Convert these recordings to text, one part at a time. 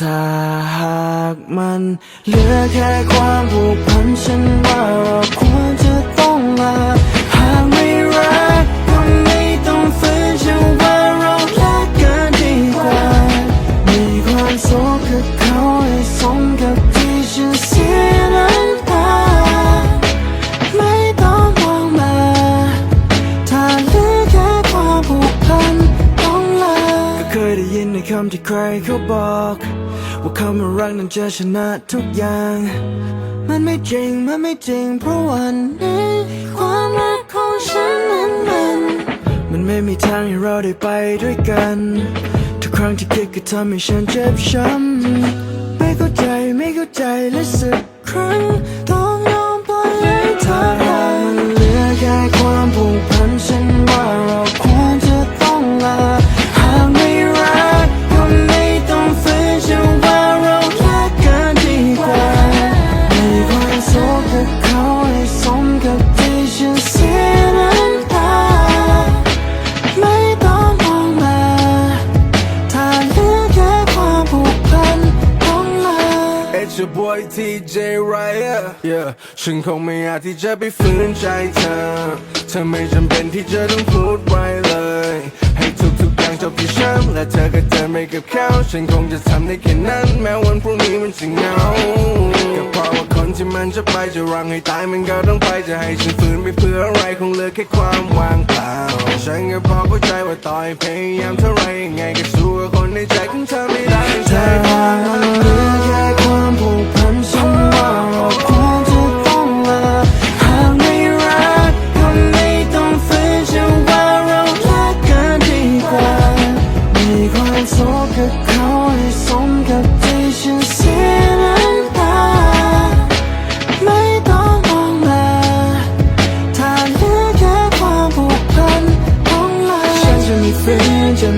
ถ้าหากมันเหลือแค่ความผูกพัน คำที่ใครเขาบอก ว่าคำว่ารักนั้นจะชนะทุกอย่าง มันไม่จริง มันไม่จริง เพราะวันนี้ความรักของฉันนั้นมัน มันไม่มีทางให้เราได้ไปด้วยกัน ทุกครั้งที่คิดก็ทำให้ฉันเจ็บช้ำไม่เข้าใจไม่เข้าใจ สมกับที่ฉันเสียน้ำตาไม่ต้องมองมาถ้าเหลือแค่ความผูกพันต้องลา It's your boy TJ Ryan yeah ฉันคงไม่อาจที่จะไปฝืนใจเธอเธอไม่จำเป็นที่จะต้องพูดไว้ แต่เธอก็เดินไปกับเขาฉันคงจะทำได้แค่นั้น แม้วันพรุ่งนี้มันจะเหงาก็เพราะว่าคนที่มันจะไปจะรังให้ตายมันก็ต้องไปจะให้ฉันฝืนไปเพื่ออะไรคงเหลือแค่ความว่างเปล่าฉันก็พอเข้าใจว่าต่อยพยายามเท่าไรยังไงก็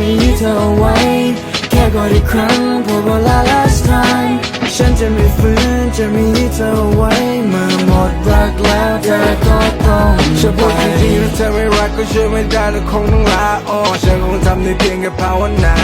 มีเธอเอาไว้ แค่กอดอีกครั้งพอเวลา last time ฉันจะไม่ฟื้นจะไม่ยึดเธอเอาไว้เมื่อหมดรักแล้วเธอก็ต้องฉันไปพูดจริงๆถ้าเธอไม่รักก็ช่วยไม่ได้แล้วคงต้องลาออกฉันคงทำได้เพียงแค่ภาวนา